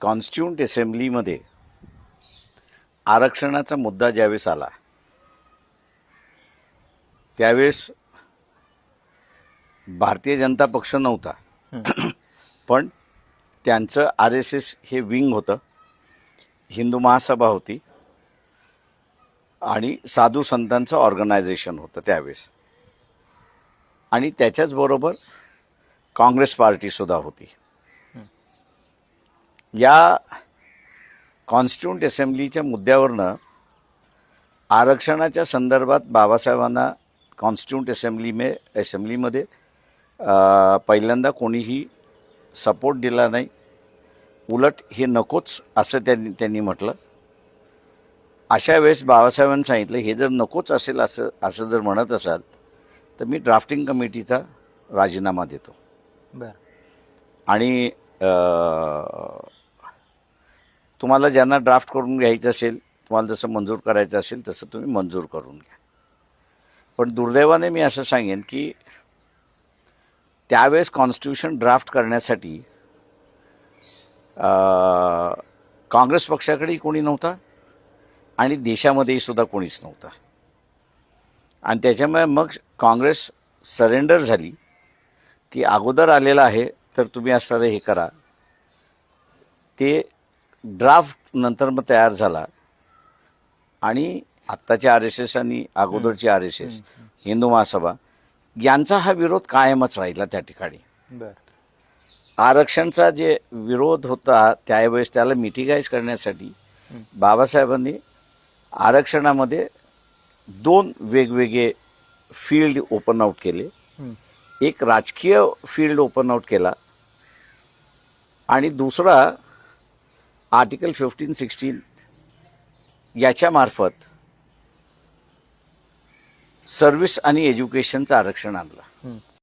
Constituent असेंब्लीमध्ये आरक्षणाचा मुद्दा ज्यावेळेस आला त्यावेळेस भारतीय जनता पक्ष नव्हता. पण त्यांचं आर एस एस हे विंग होतं हिंदू महासभा होती आणि साधू संतांचं ऑर्गनायझेशन होतं त्यावेळेस. आणि त्याच्याचबरोबर काँग्रेस पार्टीसुद्धा होती. या कॉन्स्टिट्यूंट असेंब्लीच्या मुद्द्यावरनं आरक्षणाच्या संदर्भात बाबासाहेबांना कॉन्स्टिट्यूंट असेंब्ली मे असेंब्लीमध्ये पहिल्यांदा कोणीही सपोर्ट दिला नाही. उलट हे नकोच असं त्यांनी त्यांनी म्हटलं. अशा वेळेस बाबासाहेबांनी सांगितलं हे जर नकोच असेल असं असं जर म्हणत असाल तर मी ड्राफ्टिंग कमिटीचा राजीनामा देतो. बर. आणि तुम्हाला ज्यांना ड्राफ्ट करून घ्यायचं असेल तुम्हाला जसं मंजूर करायचं असेल तसं तुम्ही मंजूर करून घ्या. पण दुर्दैवाने मी असं सांगेन की त्यावेळेस कॉन्स्टिट्यूशन ड्राफ्ट करण्यासाठी काँग्रेस पक्षाकडेही कोणी नव्हता आणि देशामध्येही सुद्धा कोणीच नव्हता. आणि त्याच्यामुळे मग काँग्रेस सरेंडर झाली की अगोदर आलेलं आहे तर तुम्ही असं हे करा. ते ड्राफ्ट नंतर मग तयार झाला. आणि आत्ताचे आर एस एस आणि अगोदरची R S S Hindu Mahasabha यांचा हा विरोध कायमच राहिला त्या ठिकाणी. बर. आरक्षणचा जे विरोध होता त्यावेळेस त्याला मिटिगाईज करण्यासाठी बाबासाहेबांनी आरक्षणामध्ये दोन वेगवेगळे फील्ड ओपन आउट केले. एक राजकीय फील्ड ओपन आउट केला आणि दुसरा आर्टिकल फिफ्टीन सिक्स्टीन याच्यामार्फत सर्व्हिस आणि एज्युकेशनचं आरक्षण आणलं.